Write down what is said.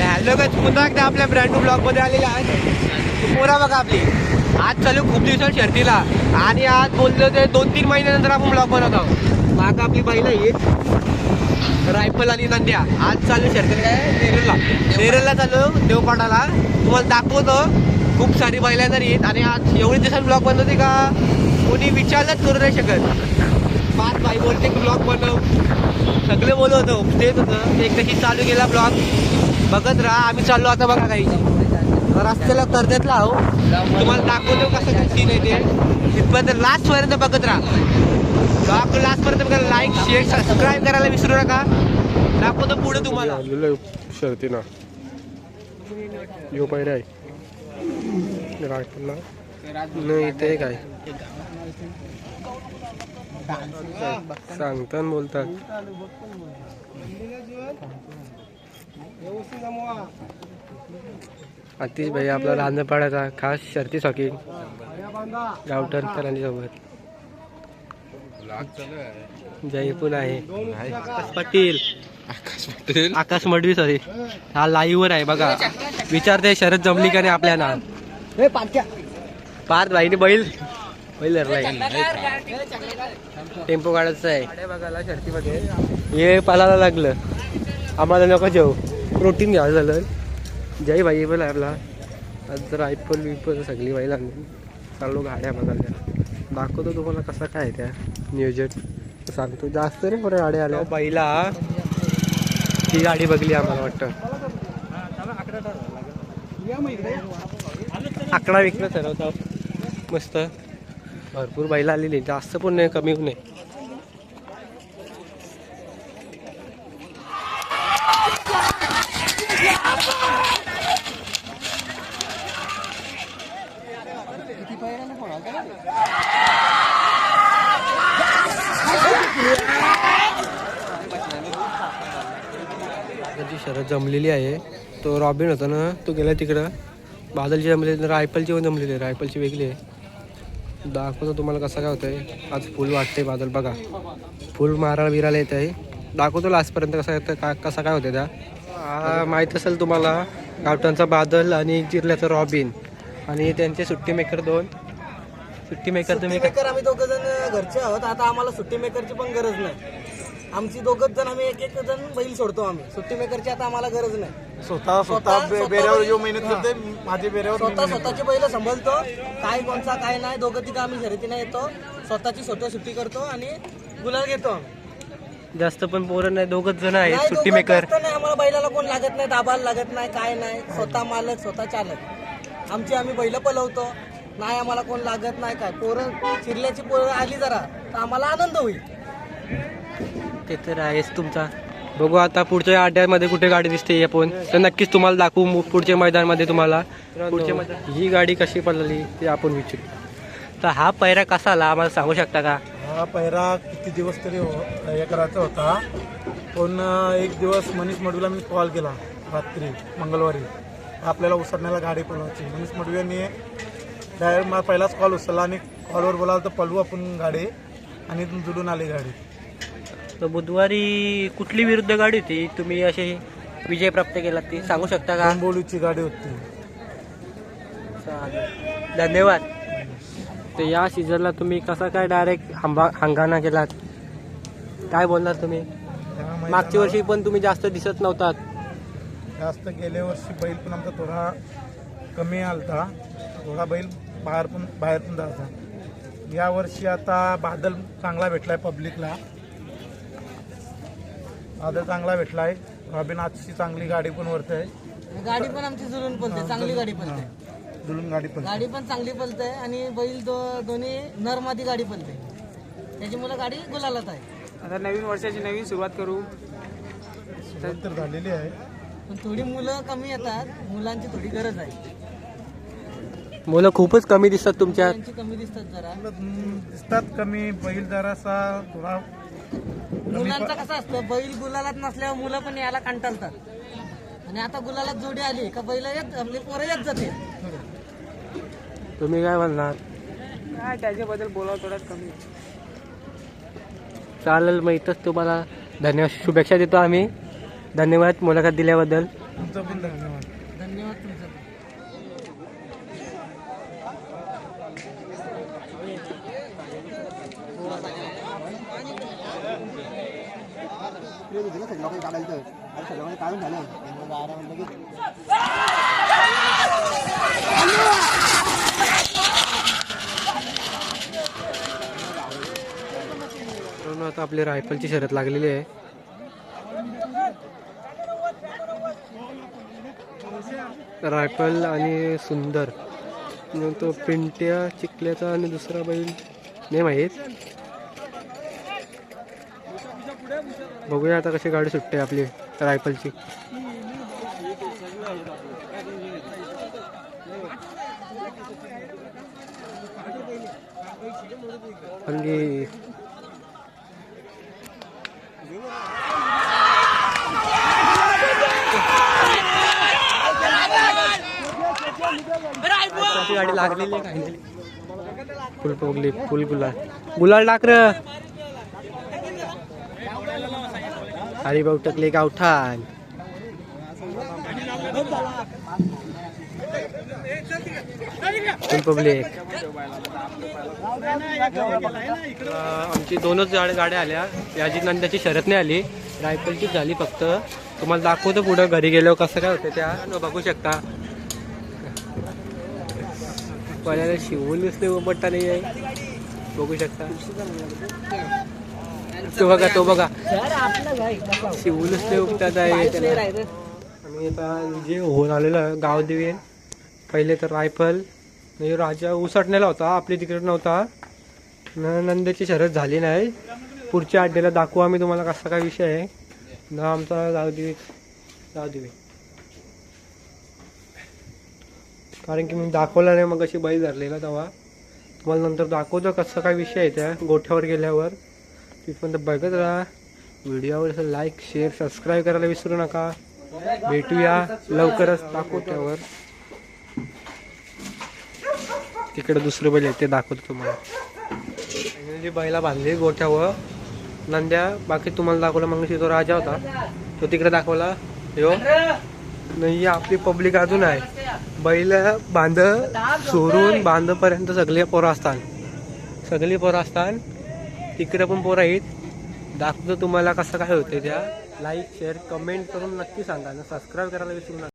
Hello काय पुन्हा एकदा आपल्या ब्रँड ब्लॉगमध्ये आलेले आहेत. पोरा बघा आपली. आज चालू खूप दिवसात शर्तीला. आणि आज बोललो ते दोन तीन महिन्यानंतर आपण ब्लॉग बनवतो. माग आपली बैल येत रायफल आणि नंद्या. आज चालू शर्तीला काय? नेरलला. नेरलला चालू देवपाटाला. तुम्हाला दाखवतो. खूप सारी बैल तर येत आणि आज एवढे दिवसात ब्लॉग बनवते का? कोणी विचारलंच करू नाही शकत. पाच बाई बोलते ब्लॉग बनव. सगळे बोलत होतं तेच होतं. एक तशी चालू केला ब्लॉग बघत राहा आम्ही चाललो आता बघा काही. रस्त्याला कर्जतला आहो तुम्हाला दाखवतो कसं काय सीन आहे ते? तिथपर्यंत लास्ट पर्यंत बघत राहा. ब्लॉग लास्ट पर्यंत बघा लाईक शेअर सबस्क्राईब करायला विसरू नका. दाखवतो पुढे तुम्हाला. शर्ती ना. यो पायऱ्या आहे नाही इथे काय सांगतात बोलतात. अतिश भाई आपला लहानपणाचा खास शर्ती सॉकी गावठण सोबत. जयपूर आहे. आकाश पाटील. आकाश मडवी सॉरी हा लाईव्ह वर आहे बघा. विचारते शरद जमली का नाही आपल्या ना पार्थ भाईने बैल बैल धरलाय टेम्पो काढायचं आहे. बघायला शर्तीमध्ये हे पालाला लागलं. आम्हाला नको जेवू प्रोटीन घ्यावं झालं. जय भाई पण आहे आपला आज जर आयफोन सगळी बैल लागली. चाललो गाड्या बघायला दाखवतो तुम्हाला कसं काय त्या नियोजन सांगतो. जास्त रे बरं गाड्या आल्या. बाईला ती गाडी बघली आम्हाला वाटतं. आकडा विकणं ठरवतो. मस्त. भरपूर बाईला आलेली. जास्त पण नाही कमी नाही. शरद जमलेली आहे. तो रॉबिन होता ना तो गेला तिकडं. बादलची जमलेली रायफलची पण जमलेली आहे रायफलची वेगळी आहे. दाखवतो तुम्हाला कसं काय होतंय. आज फुल वाटते बादल बघा. फुल मारा बिराला येत आहे. दाखवतो लास्टपर्यंत कसं येतं का कसं काय होतं त्या. माहीत असेल तुम्हाला गावठांचा बादल आणि चिरल्याचं रॉबिन. आणि त्यांचे सुट्टी मेकर दोन. सुट्टी मेकर तुम्ही मेकर आम्ही दोघं जण घरचे आहोत. आता आम्हाला सुट्टी मेकरची पण गरज नाही. आमची दोघच जण आम्ही एक एक जण बैल सोडतो आम्ही. सुट्टी मेकरची आता आम्हाला गरज नाही. स्वतः स्वतः- बेऱ्यावर मेहनत हा. करते माझे बेऱ्यावर मी स्वतः मेहनत स्वतःची बैल सांभाळतो काय कोणचा काय नाही दोघं तिघं आम्ही शर्यतीने येतो. स्वतःची स्वतः सुट्टी करतो आणि गुलाल घेतो आम्ही. जास्त पण पोरं नाही दोघच जण आहेत नाही, सुट्टी दोघं मेकर. जास्त नाही आम्हाला बैलाला कोण लागत नाही दाबायला लागत नाही काय नाही. स्वतः मालक स्वतः चालक. आमची आम्ही बैल पलवतो. नाही आम्हाला कोण लागत नाही काय. पोरं चिरल्याची पोरं आली जरा तर आम्हाला आनंद होईल. ते तर आहेच तुमचा. बघू आता पुढच्या अड्ड्यामध्ये कुठे गाडी दिसते आपण तर नक्कीच तुम्हाला दाखवू पुढच्या मैदानमध्ये तुम्हाला. पुढच्या मैदान ही गाडी कशी पडलेली ते आपण विचारू. तर हा पैरा कसा आला आम्हाला सांगू शकता का? हा पहिरा किती दिवस तरी हो- हे करायचा होता. पण एक दिवस मनीष मडवीला मी कॉल केला रात्री मंगळवारी. आपल्याला उसरण्याला गाडी पळवायची. मनीष मडवी यांनी डायरेक्ट मला पहिलाच कॉल उचलला आणि कॉलवर बोलावलं तर पळवू आपण गाडी आणि इथून जुडून आली गाडी. तर बुधवारी कुठली विरुद्ध गाडी होती? तुम्ही असे विजय प्राप्त केला ती सांगू शकता का? बोलूची गाडी होती. चालेल. धन्यवाद. तर या सीझनला तुम्ही कसा काय डायरेक्ट हंबा हंगाणा केलात? काय बोलणार तुम्ही? मागच्या वर्षी पण तुम्ही जास्त दिसत नव्हतात. जास्त गेल्या वर्षी बैल पण आमचा थोडा कमी आलता. थोडा बैल बाहेर पण बाहेर पण जायचा या वर्षी आता बादल चांगला भेटलाय पब्लिकला बादल चांगला भेटलाय रॉबिन आजची चांगली गाडी पण वरते आहे. गाडी पण आमची जुळून पलते चांगली गाडी पलते. दुलून गाडी पण गाडी पण चांगली पलते आणि बैल दो दोन्ही नरमादी गाडी पलते. त्याच्यामुळे गाडी गुलालात आहे. आता नवीन वर्षाची नवीन सुरुवात करू. सुरुवात तर झालेली आहे. पण थोडी मुलं कमी येतात मुलांची थोडी गरज आहे. मुलं खूपच कमी दिसतात तुमच्या कमी दिसतात जरा. हम्म, दिसतात कमी बैल जरासा थोडा मुलांचं कसं असतं बैल गुलालात नसल्यावर मुलं पण यायला कंटाळतात. आणि आता गुलालात जोडी आली का बैल येत आपली पोरं येत जाते. तुम्ही काय म्हणणार? काय त्याच्याबद्दल बोलावं थोडं कमी. चालेल मग इथंच तुम्हाला धन्यवाद शुभेच्छा देतो आम्ही. धन्यवाद मुलाखत दिल्याबद्दल. तुमचं पण धन्यवाद तुमचं मित्रांनो आता आपली रायफलची शर्यत लागलेली आहे. रायफल आणि सुंदर. मग तो पिंट्या चिखल्याचा आणि दुसरा बैल नाही माहीत बघूया आता कशी गाडी सुटते आपली रायफलची. त्याची गाडी लागलेली फुल पोगली फुल गुलाल. गुलाल टाक र हरिभाऊ टकले गावठाण पब्लिक आमची दोनच गाड्या आल्या. याची नंद्याची शरत नाही आली. रायफलचीच झाली फक्त. तुम्हाला दाखवतो पुढं घरी गेल्यावर कसं काय होतं त्या. बघू शकता. पहिल्याला शिवून दिसले उमटता नाही आहे बघू शकता. तो बघा तो बघा. शिवून दिसले उपतात आहे त्याला. आणि आता जे होऊन आलेलं गाव देवीन पहिले तर रायफल म्हणजे राजा उसटण्याला होता आपली तिकडे नव्हता. न नंद्याची शरद झाली नाही. पुढच्या अड्ड्याला दाखवू आम्ही तुम्हाला कसा काय विषय आहे. न आमचा जाऊ देवी जाऊ देवी. कारण की मी दाखवला नाही मग अशी बैल धरलेला तेव्हा. तुम्हाला नंतर दाखवतो कसं काय विषय आहे त्या गोठ्यावर गेल्यावर. तिथपर्यंत बघत राहा. व्हिडिओ आवडला लाईक शेअर सबस्क्राईब करायला विसरू नका. भेटूया लवकरच दाखवत्यावर. तिकडे दुसरे बैल आहे ते दाखवतो तुम्हाला. जी बैला बांधली गोठ्यावर. नंद्या बाकी तुम्हाला दाखवलं मग तो राजा होता. तो तिकडे दाखवला. यो. नाही आपली पब्लिक अजून आहे. बैल बांध सोडून बांधपर्यंत सगळे पोरं असतात. सगळी पोरं असतात. तिकडे पण पोरं आहेत. दाखवतो तुम्हाला कसं काय होतं त्या. लाईक शेअर कमेंट करून नक्की सांगा. ना सबस्क्राईब करायला विसरू नका.